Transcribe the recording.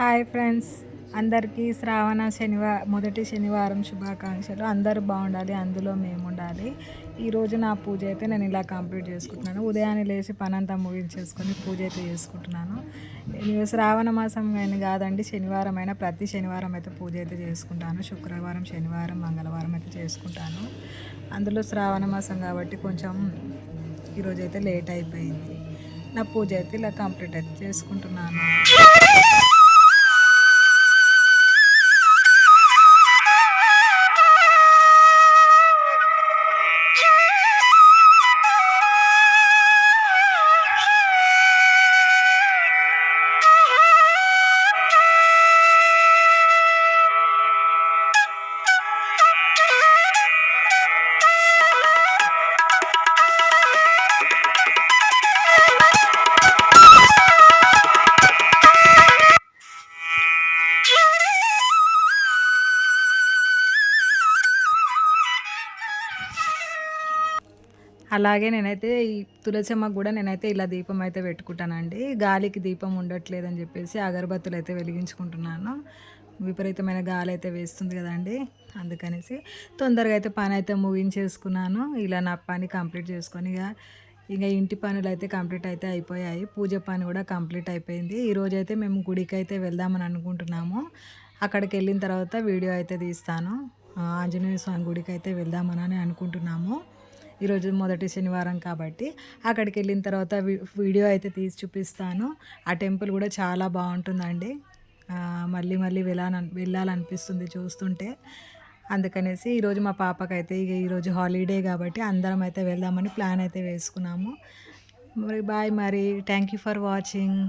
Hi friends. అందరికీ శ్రావణ శనివారం మొదటి శనివారం శుభాకాంక్షలు. అందరూ బాగుండాలి అందులో మేము ఉండాలి ఈరోజు నా పూజ అయితే నేను ఇలా కంప్లీట్ చేసుకుంటున్నాను. ఉదయాన్నే లేచి పనంతా ముగించేసుకొని పూజ అయితే చేసుకుంటున్నాను. నేను శ్రావణ మాసం అని కాదండి శనివారం అయినా ప్రతి శనివారం అయితే పూజ అయితే చేసుకుంటాను. శుక్రవారం శనివారం మంగళవారం అయితే చేసుకుంటాను. అందులో శ్రావణ మాసం కాబట్టి కొంచెం ఈరోజు అయితే లేట్ అయిపోయింది. నా పూజ అయితే ఇలా కంప్లీట్ అయితే చేసుకుంటున్నాను. Ah! అలాగే నేనైతే ఈ తులసమ్మకు కూడా నేనైతే ఇలా దీపం అయితే పెట్టుకుంటానండి. గాలికి దీపం ఉండట్లేదని చెప్పేసి అగరబత్తులు అయితే వెలిగించుకుంటున్నాను. విపరీతమైన గాలి అయితే వేస్తుంది కదండి. అందుకనేసి తొందరగా అయితే పని అయితే ముగించేసుకున్నాను. ఇలా నా పని కంప్లీట్ చేసుకొని ఇక ఇంకా ఇంటి పనులు అయితే కంప్లీట్ అయితే అయిపోయాయి. పూజ పని కూడా కంప్లీట్ అయిపోయింది. ఈరోజు అయితే మేము గుడికి అయితే వెళ్దామని అనుకుంటున్నాము. అక్కడికి వెళ్ళిన తర్వాత వీడియో అయితే తీస్తాను. ఆంజనేయ స్వామి గుడికి అయితే వెళ్దామని అనుకుంటున్నాము. ఈరోజు మొదటి శనివారం కాబట్టి అక్కడికి వెళ్ళిన తర్వాత వీడియో అయితే తీసి చూపిస్తాను. ఆ టెంపుల్ కూడా చాలా బాగుంటుందండి. మళ్ళీ మళ్ళీ వెళ్ళాలని వెళ్ళాలనిపిస్తుంది చూస్తుంటే. అందుకనేసి ఈరోజు మా పాపకైతే ఇక ఈరోజు హాలిడే కాబట్టి అందరం అయితే వెళ్దామని ప్లాన్ అయితే వేసుకున్నాము. మరి బాయ్ మరి. Thank you for watching.